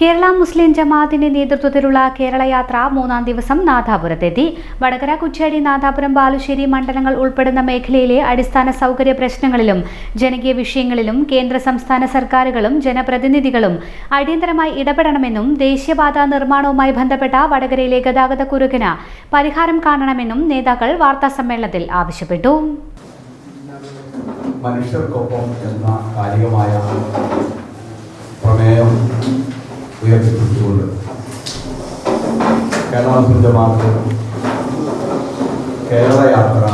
കേരള മുസ്ലിം ജമാഅത്തിന്റെ നേതൃത്വത്തിലുള്ള കേരള യാത്ര മൂന്നാം ദിവസം നാദാപുരത്തെത്തി. വടകര കുറ്റ്യാടി നാദാപുരം ബാലുശ്ശേരി മണ്ഡലങ്ങൾ ഉൾപ്പെടുന്ന മേഖലയിലെ അടിസ്ഥാന സൗകര്യ പ്രശ്നങ്ങളിലും ജനകീയ വിഷയങ്ങളിലും കേന്ദ്ര സംസ്ഥാന സർക്കാരുകളും ജനപ്രതിനിധികളും അടിയന്തരമായി ഇടപെടണമെന്നും ദേശീയപാത നിർമ്മാണവുമായി ബന്ധപ്പെട്ട വടകരയിലെ ഗതാഗത കുരുക്കിന് പരിഹാരം കാണണമെന്നും നേതാക്കൾ വാർത്താ സമ്മേളനത്തിൽ ആവശ്യപ്പെട്ടു. മനുഷ്യർക്കൊപ്പം എന്ന കാലികമായ പ്രമേയം ഉയർത്തിപ്പിടിച്ചുകൊണ്ട് കേരള മുസ്ലിം ജമാഅത്ത് കേരള യാത്ര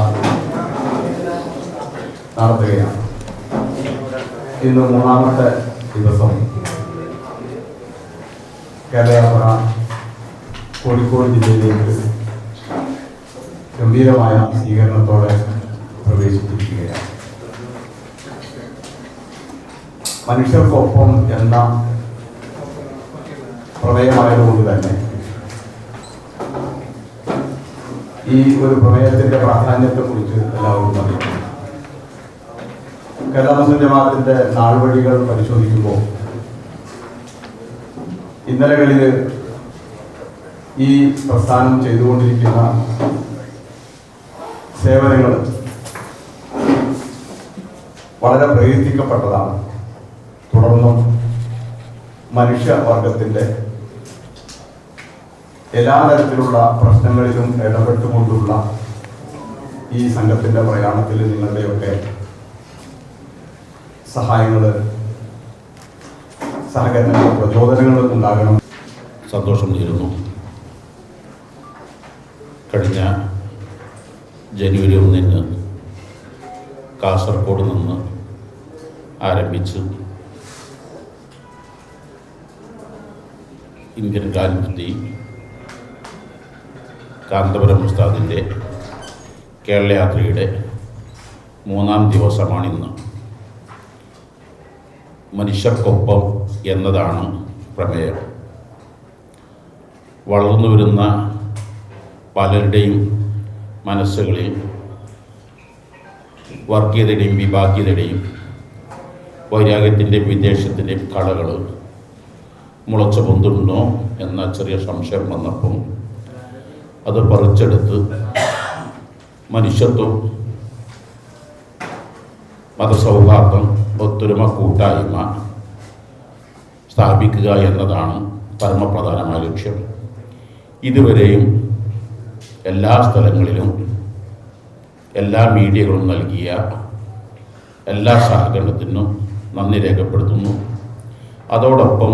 നടത്തുകയാണ്. ഇന്ന് മൂന്നാമത്തെ ദിവസം കേരളയാത്ര കോഴിക്കോട് ജില്ലയിലേക്ക് ഗംഭീരമായ സ്വീകരണത്തോടെ പ്രവേശിച്ചിരിക്കുകയാണ്. മനുഷ്യർക്കൊപ്പം എന്ന പ്രമേയമായതുകൊണ്ട് തന്നെ. ഈ ഒരു പ്രമേയത്തിന്റെ പ്രാധാന്യത്തെ കുറിച്ച് എല്ലാവരും അറിയാം ജമാഅത്തിന്റെ നാൾവഴികൾ പരിശോധിക്കുമ്പോൾ ഇന്നലകളിൽ ഈ പ്രസ്ഥാനം ചെയ്തുകൊണ്ടിരിക്കുന്ന സേവനങ്ങൾ വളരെ പ്രകീർത്തിക്കപ്പെട്ടതാണ്. തുടർന്നും മനുഷ്യവർഗത്തിന്റെ എല്ലാ തരത്തിലുള്ള പ്രശ്നങ്ങളിലും ഇടപെട്ടുകൊണ്ടുള്ള ഈ സംഘത്തിന്റെ പ്രയാണത്തിൽ നിങ്ങളുടെയൊക്കെ സഹായങ്ങൾ സഹകരണങ്ങൾ പ്രചോദനങ്ങൾ ഉണ്ടാകണം. സന്തോഷം നേരുന്നു. കഴിഞ്ഞ ജനുവരി ഒന്നിന് കാസർഗോഡ് നിന്ന് ആരംഭിച്ച് ഇന്ത്യൻ ഗാന്ധിജി കാന്തപുരം ഉസ്താദിന്റെ കേരളയാത്രയുടെ മൂന്നാം ദിവസമാണിന്ന്. മനുഷ്യർക്കൊപ്പം എന്നതാണ് പ്രമേയം. വളർന്നു വരുന്ന പലരുടെയും മനസ്സുകളിൽ വർഗീയതയുടെയും വിഭാഗീയതയുടെയും വൈരാഗ്യത്തിന്റെയും വിദേശത്തിന്റെയും കളകൾ മുളച്ചു പൊന്തുണ്ടോ എന്ന ചെറിയ സംശയം വന്നപ്പം അത് പറിച്ചെടുത്ത് മനുഷ്യത്വം മതസൗഹാർദ്ദം ഒത്തൊരുമ കൂട്ടായ്മ സ്ഥാപിക്കുക എന്നതാണ് പരമപ്രധാനമായ ലക്ഷ്യം. ഇതുവരെയും എല്ലാ സ്ഥലങ്ങളിലും എല്ലാ മീഡിയകളും നൽകിയ എല്ലാ സഹകരണത്തിനും നന്ദി രേഖപ്പെടുത്തുന്നു. അതോടൊപ്പം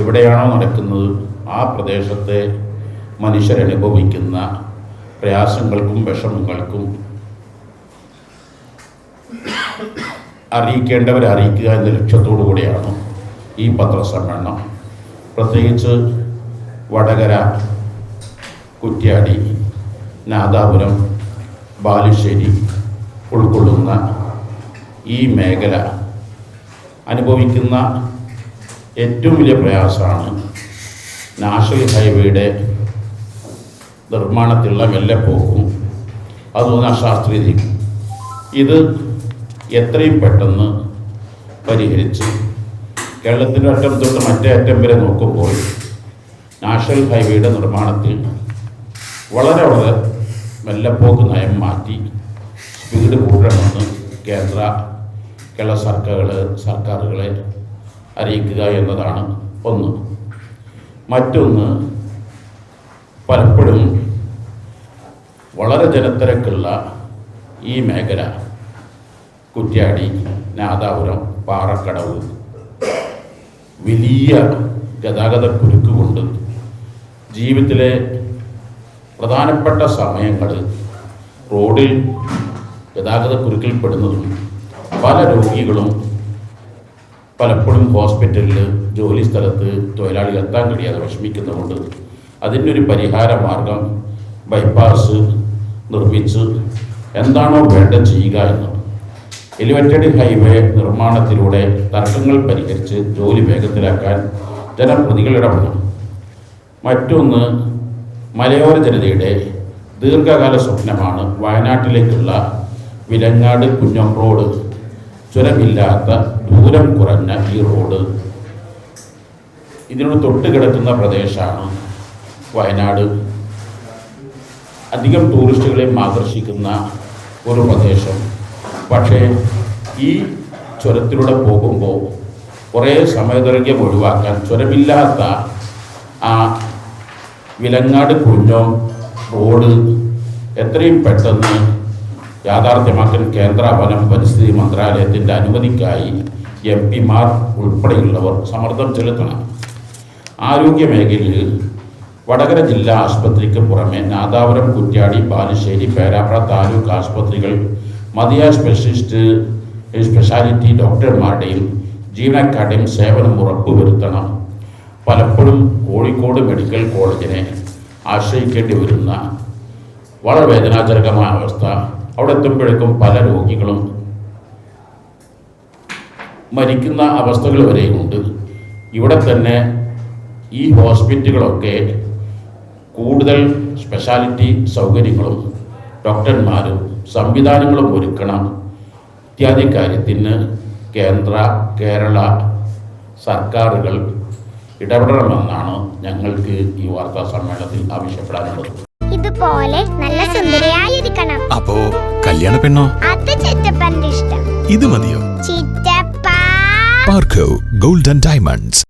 എവിടെയാണോ നടക്കുന്നത് ആ പ്രദേശത്തെ മനുഷ്യരനുഭവിക്കുന്ന പ്രയാസങ്ങൾക്കും വിഷമങ്ങൾക്കും അറിയിക്കേണ്ടവരെ അറിയിക്കുക എന്ന ലക്ഷ്യത്തോടു കൂടിയാണ് ഈ പത്രസമ്മേളനം. പ്രത്യേകിച്ച് വടകര കുറ്റ്യാടി നാദാപുരം ബാലുശ്ശേരി ഉൾക്കൊള്ളുന്ന ഈ മേഖല അനുഭവിക്കുന്ന ഏറ്റവും വലിയ പ്രയാസമാണ് നാഷണൽ ഹൈവേയുടെ നിർമ്മാണത്തിലുള്ള മെല്ലെപ്പോക്കും അതുപോലെ അശാസ്ത്രീയതയും. ഇത് എത്രയും പെട്ടെന്ന് പരിഹരിച്ച് കേരളത്തിന്റെ അറ്റം തൊട്ട് മറ്റേ അറ്റം വരെ നോക്കുമ്പോൾ നാഷണൽ ഹൈവേയുടെ നിർമ്മാണത്തിൽ വളരെ വളരെ മെല്ലപ്പോക്ക് നയം മാറ്റി സ്പീഡ് കൂട്ടണമെന്ന് കേന്ദ്ര കേരള സർക്കാരുകൾ സർക്കാരുകളെ അറിയിക്കുക എന്നതാണ് ഒന്ന്. മറ്റൊന്ന് പലപ്പോഴും വളരെ ജനത്തിരക്കുള്ള ഈ മേഖല കുറ്റ്യാടി നാദാപുരം പാറക്കടവ് വലിയ ഗതാഗത കുരുക്ക് കൊണ്ട് ജീവിതത്തിലെ പ്രധാനപ്പെട്ട സമയങ്ങൾ റോഡിൽ ഗതാഗത കുരുക്കിൽപ്പെടുന്നതും പല രോഗികളും പലപ്പോഴും ഹോസ്പിറ്റലിൽ ജോലി സ്ഥലത്ത് തൊഴിലാളികൾ എത്താൻ കഴിയാതെ വിഷമിക്കുന്നതുകൊണ്ട് അതിനൊരു പരിഹാര മാർഗം ബൈപ്പാസ് നിർമ്മിച്ച് എന്താണോ വേണ്ട ചെയ്യുക എന്ന് എലിവേറ്റഡ് ഹൈവേ നിർമ്മാണത്തിലൂടെ തർക്കങ്ങൾ പരിഹരിച്ച് ജോലി വേഗത്തിലാക്കാൻ ജനപ്രതികൾ ഇടപെടണം മറ്റൊന്ന് മലയോര ജനതയുടെ ദീർഘകാല സ്വപ്നമാണ് വയനാട്ടിലേക്കുള്ള വിലങ്ങാട് കുഞ്ഞം റോഡ്. ചുരമില്ലാത്ത ദൂരം കുറഞ്ഞ ഈ റോഡ്. ഇതിനോട് തൊട്ട് കിടക്കുന്ന പ്രദേശമാണ് വയനാട്. അധികം ടൂറിസ്റ്റുകളെ ആകർഷിക്കുന്ന ഒരു പ്രദേശം. പക്ഷേ ഈ ചുരത്തിലൂടെ പോകുമ്പോൾ കുറേ സമയദൈർഘ്യം ഒഴിവാക്കാൻ ചുരമില്ലാത്ത ആ വിലങ്ങാട് കുഞ്ഞോം റോഡ് എത്രയും പെട്ടെന്ന് യാഥാർത്ഥ്യമാക്കാൻ കേന്ദ്ര വനം പരിസ്ഥിതി മന്ത്രാലയത്തിന്റെ അനുമതിക്കായി എം പിമാർ ഉൾപ്പെടെയുള്ളവർ സമ്മർദ്ദം ചെലുത്തണം. ആരോഗ്യ മേഖലയിൽ വടകര ജില്ലാ ആശുപത്രിക്ക് പുറമെ നാദാപുരം കുറ്റ്യാടി ബാലുശ്ശേരി പേരാപ്ര താലൂക്ക് ആശുപത്രികൾ മതിയായ സ്പെഷ്യലിസ്റ്റ് സ്പെഷ്യാലിറ്റി ഡോക്ടർമാരുടെയും ജീവനക്കാരുടെയും സേവനം ഉറപ്പുവരുത്തണം. പലപ്പോഴും കോഴിക്കോട് മെഡിക്കൽ കോളേജിനെ ആശ്രയിക്കേണ്ടി വരുന്ന വളരെ വേദനാജനകമായ അവസ്ഥ. അവിടെ എത്തുമ്പോഴേക്കും പല രോഗികളും മരിക്കുന്ന അവസ്ഥകൾ വരെയുണ്ട്. ഇവിടെ തന്നെ ഈ ഹോസ്പിറ്റലുകളൊക്കെ കൂടുതൽ സ്പെഷ്യാലിറ്റി സൗകര്യങ്ങളും ഡോക്ടർമാരും സംവിധാനങ്ങളും ഒരുക്കണം. ഇത്യാദി കാര്യത്തിന് കേന്ദ്ര കേരള സർക്കാരുകൾ ഇടപെടണമെന്നാണ് ഞങ്ങൾക്ക് ഈ വാർത്താ സമ്മേളനത്തിൽ ആവശ്യപ്പെടാനുള്ളത്. ഇതുപോലെ നല്ല സുന്ദരിയായിരിക്കണം. അപ്പോ കല്യാണ പെണ്ണോ? അത് ചിറ്റപ്പന്റെ ഇഷ്ടം. ഇത് മതിയോ? ചിറ്റപ്പ. പാർക്കോ ഗോൾഡൻ ഡയമണ്ട്സ്.